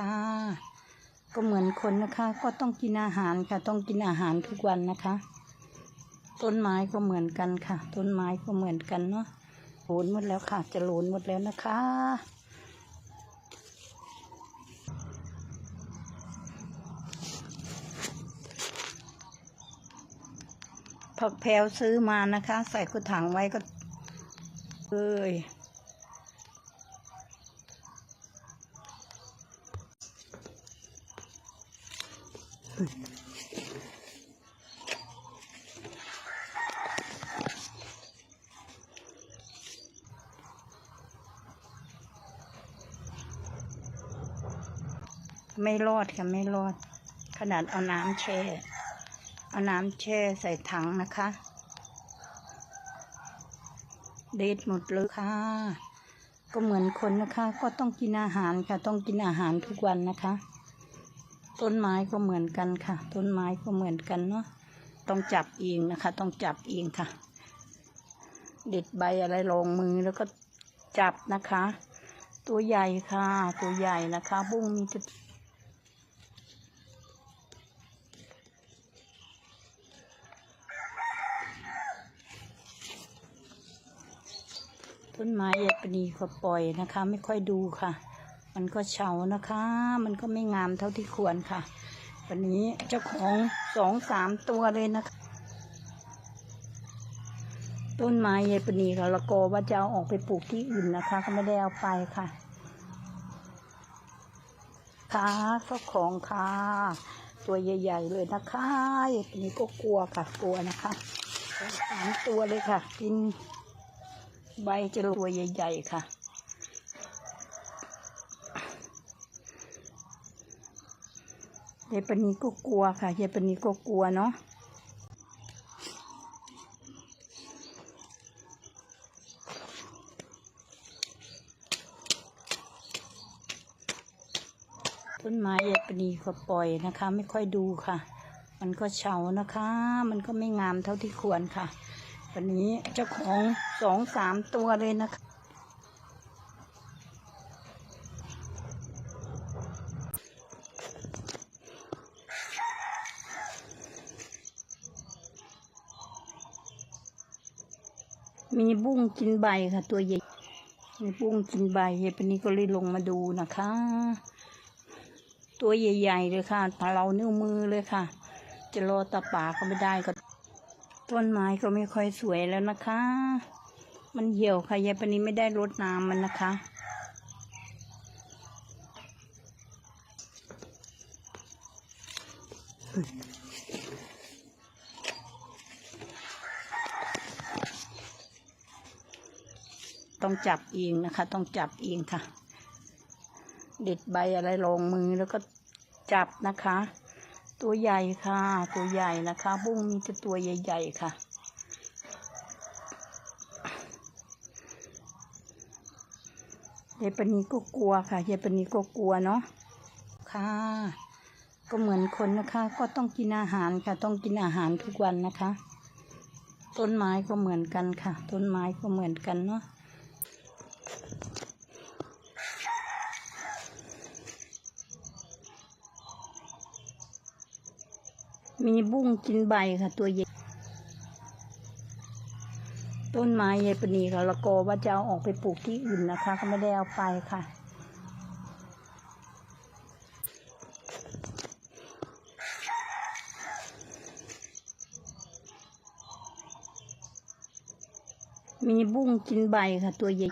ค่ะ ก็เหมือนคนนะคะ ก็ต้องกินอาหารค่ะ ต้องกินอาหารทุกวันนะคะ ต้นไม้ก็เหมือนกันค่ะ ต้นไม้ก็เหมือนกันเนาะโหนหมดแล้วค่ะ จะโหลนหมดแล้วนะคะผักแพรวซื้อมานะคะ ใส่กระถางไว้ก็เอ้ย ไม่รอดค่ะไม่รอด ขนาดเอาน้ำแช่ เอาน้ำแช่ใส่ถังนะคะเด็ดหมดเลยค่ะ ก็เหมือนคนนะคะ ก็ต้องกินอาหารค่ะ ต้องกินอาหารทุกวันนะคะ ต้นไม้ก็เหมือนกันค่ะ ต้นไม้ก็เหมือนกันเนาะต้องจับเองนะคะ ต้องจับเองค่ะ เด็ดใบอะไรลงมือแล้วก็จับนะคะ ตัวใหญ่ค่ะ ตัวใหญ่นะคะ บุ้งมีจะต้นไม้เอกนีก็ปล่อยนะคะ ไม่ค่อยดูค่ะ มันก็เฉานะคะ มันก็ไม่งามเท่าที่ควรค่ะ วันนี้เจ้าของสองสามตัวเลยนะคะต้นไม้เยปนีค่ะละโกว่าจะเอาออกไปปลูกที่อื่นนะคะ ก็ไม่ได้เอาไปค่ะค่ะเจ้าของค่ะ ตัวใหญ่ ๆ เลยนะคะยปนีก็กลัวค่ะ กลัวนะคะสามตัวเลยค่ะ กินใบจะตัวใหญ่ ๆ ค่ะ เยายปนีก็กลัวค่ะเยายปนีก็กลัวเนาะต้นไม้เยายปนีก็ปล่อยนะคะ ไม่ค่อยดูค่ะ มันก็เฉานะคะ มันก็ไม่งามเท่าที่ควรค่ะ วันนี้เจ้าของสองสามตัวเลยนะคะ มีบุ้งกินใบค่ะ ตัวใหญ่ มีบุ้งกินใบเยปนี้ก็เลยลงมาดูนะคะ ตัวใหญ่ๆเลยค่ะถ้าเรานิ้วมือเลยค่ะ จะรอตาป่าก็ไม่ได้ก็ต้นไม้ก็ไม่ค่อยสวยแล้วนะคะ มันเหี่ยวค่ะยายปนี้ไม่ได้รดน้ำมันนะคะ ต้องจับเองนะคะ ต้องจับเองค่ะ เด็ดใบอะไรลงมือแล้วก็จับนะคะ ตัวใหญ่ค่ะ ตัวใหญ่นะคะ บุ้งมีแต่ตัวใหญ่ ๆ ค่ะเยายปนีก็กลัวค่ะเยายปนีก็กลัวเนาะค่ะ ก็เหมือนคนนะคะ ก็ต้องกินอาหารค่ะ ต้องกินอาหารทุกวันนะคะ ต้นไม้ก็เหมือนกันค่ะ ต้นไม้ก็เหมือนกันเนาะ มีบุ้งกินใบค่ะ ตัวใหญ่ต้นไม้เยปนีค่ะละโกว่าจะเอาออกไปปลูกที่อื่นนะคะ ก็ไม่ได้เอาไปค่ะมีบุ้งกินใบค่ะ ตัวใหญ่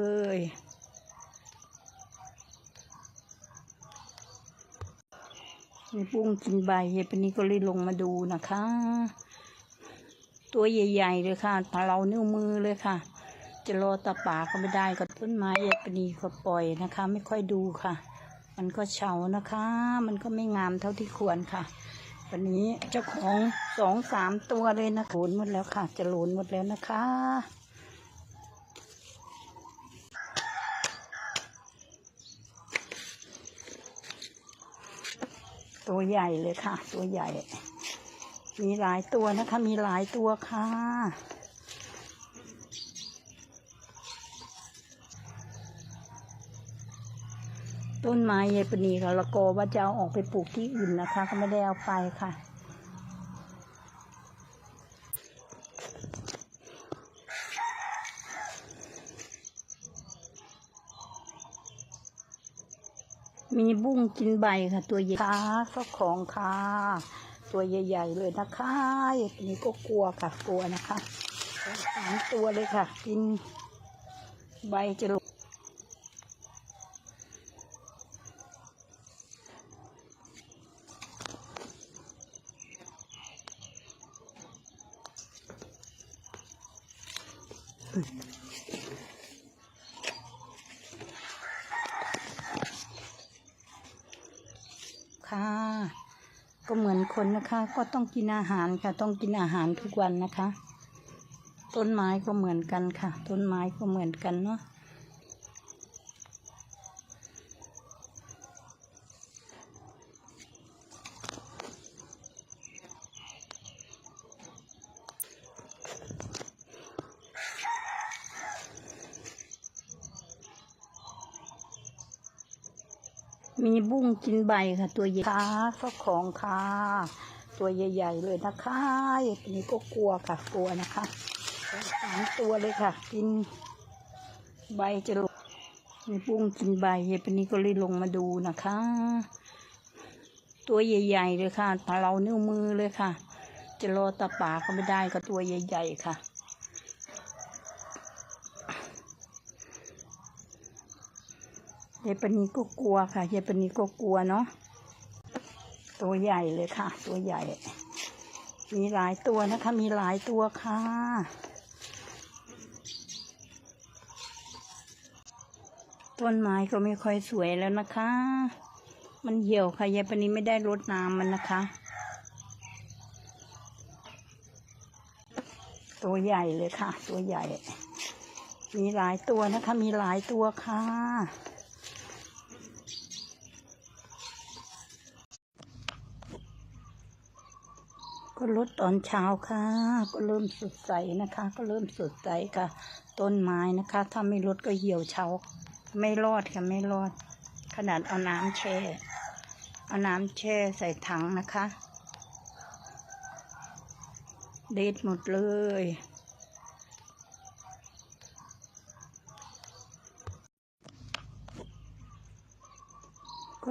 เอ้ย มี ปุ้งกินใบเยปนี้ก็เลยลงมาดูนะคะ ตัวใหญ่ๆเลยค่ะถ้าเรานิ้วมือเลยค่ะ จะรอตาป่าก็ไม่ได้ก็ต้นไม้เยปนี้ก็ปล่อยนะคะ ไม่ค่อยดูค่ะ มันก็เฉานะคะ มันก็ไม่งามเท่าที่ควรค่ะ วันนี้เจ้าของสองสามตัวเลยนะโหนหมดแล้วค่ะ จะโหลนหมดแล้วนะคะ ตัวใหญ่เลยค่ะ ตัวใหญ่ มีหลายตัวนะคะ มีหลายตัวค่ะ ต้นไม้ยายปนีค่ะละโกว่าจะเอาออกไปปลูกที่อื่นนะคะ ก็ไม่ได้เอาไปค่ะ มีบุ้งกินใบค่ะ ตัวใหญ่ค่ะเจ้าของค่ะ ตัวใหญ่ ๆ เลยนะคะยายปณีก็กลัวค่ะกลัวนะคะสามตัวเลยค่ะ กินใบจะลง ค่ะ ก็เหมือนคนนะคะ ก็ต้องกินอาหารค่ะ ต้องกินอาหารทุกวันนะคะ ต้นไม้ก็เหมือนกันค่ะ ต้นไม้ก็เหมือนกันเนาะ มีบุ้งกินใบค่ะ ตัวใหญ่ค่ะเจ้าของค่ะ ตัวใหญ่ ๆ เลยนะคะยายปนี้ก็กลัวค่ะกลัวนะคะสามตัวเลยค่ะ กินใบจะลงมีบุ้งกินใบยายปนี้ก็เลยลงมาดูนะคะ ตัวใหญ่ ๆ เลยค่ะตาเรานิ้วมือเลยค่ะ จะรอตาป่าก็ไม่ได้ก็ตัวใหญ่ ๆ ค่ะ ยายปนีก็กลัวค่ะยายปนีก็กลัวเนาะตัวใหญ่เลยค่ะ ตัวใหญ่ มีหลายตัวนะคะ มีหลายตัวค่ะต้นไม้ก็ไม่ค่อยสวยแล้วนะคะ มันเหี่ยวค่ะยายปนีไม่ได้รดน้ำมันนะคะ ตัวใหญ่เลยค่ะ ตัวใหญ่ มีหลายตัวนะคะ มีหลายตัวค่ะ ก็ลดตอนเช้าค่ะ ก็เริ่มสดใสนะคะ ก็เริ่มสดใสค่ะ ต้นไม้นะคะ ถ้าไม่ลดก็เหี่ยวเฉาไม่รอดค่ะไม่รอด ขนาดเอาน้ำแช่เอาน้ำแช่ใส่ถังนะคะ เด็ดหมดเลย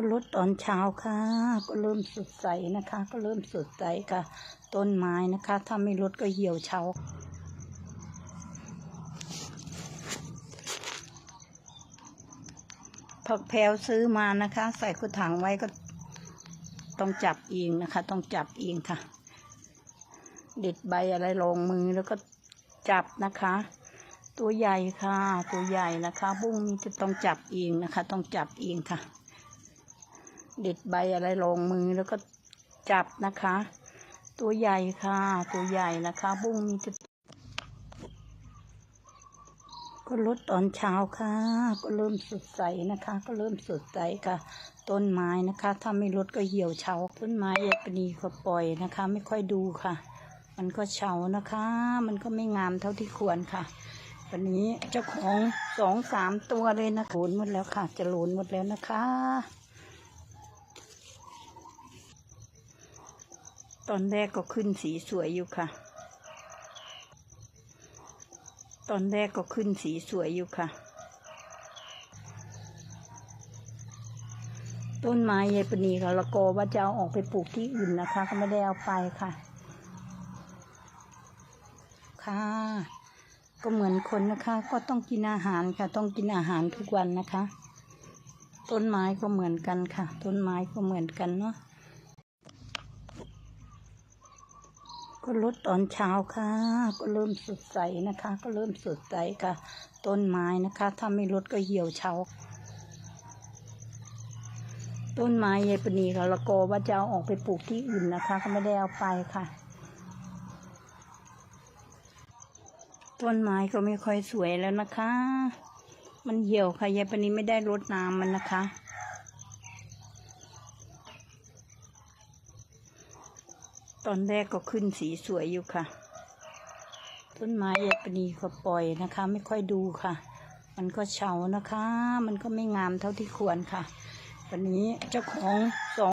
ก็ลดตอนเช้าค่ะ ก็เริ่มสดใสนะคะ ก็เริ่มสดใสค่ะ ต้นไม้นะคะ ถ้าไม่ลดก็เหี่ยวเฉาผักแพรวซื้อมานะคะ ใส่กระถางไว้ก็ต้องจับเองนะคะ ต้องจับเองค่ะ เด็ดใบอะไรลงมือแล้วก็จับนะคะ ตัวใหญ่ค่ะ ตัวใหญ่นะคะ บุ้งนี้จะต้องจับเองนะคะ ต้องจับเองค่ะ เด็ดใบอะไรลงมือแล้วก็จับนะคะ ตัวใหญ่ค่ะ ตัวใหญ่นะคะ บุ้งนี้จะก็ลดตอนเช้าค่ะ ก็เริ่มสดใสนะคะ ก็เริ่มสดใสค่ะ ต้นไม้นะคะ ถ้าไม่ลดก็เหี่ยวเฉาต้นไม้ยายปนีก็ปล่อยนะคะ ไม่ค่อยดูค่ะ มันก็เฉานะคะ มันก็ไม่งามเท่าที่ควรค่ะ วันนี้เจ้าของสองสามตัวเลยนะโหนหมดแล้วค่ะ จะโหลนหมดแล้วนะคะ ตอนแรกก็ขึ้นสีสวยอยู่ค่ะ ตอนแรกก็ขึ้นสีสวยอยู่ค่ะ ต้นไม้ยายปณีค่ะละโกว่าจะเอาออกไปปลูกที่อื่นนะคะ ก็ไม่ได้เอาไปค่ะ ค่ะ ก็เหมือนคนนะคะ ก็ต้องกินอาหารค่ะ ต้องกินอาหารทุกวันนะคะ ต้นไม้ก็เหมือนกันค่ะ ต้นไม้ก็เหมือนกันเนาะ ก็ลดตอนเช้าค่ะ ก็เริ่มสดใสนะคะ ก็เริ่มสดใสค่ะ ต้นไม้นะคะ ถ้าไม่ลดก็เหี่ยวเฉาต้นไม้ยายปณีค่ะละโกว่าจะเอาออกไปปลูกที่อื่นนะคะ ก็ไม่ได้เอาไปค่ะ ต้นไม้ก็ไม่ค่อยสวยแล้วนะคะ มันเหี่ยวค่ะยายปณีไม่ได้รดน้ำมันนะคะ ตอนแรกก็ขึ้นสีสวยอยู่ค่ะ ต้นไม้ยายปนีก็ปล่อยนะคะ ไม่ค่อยดูค่ะ มันก็เฉานะคะ มันก็ไม่งามเท่าที่ควรค่ะ วันนี้เจ้าของสอง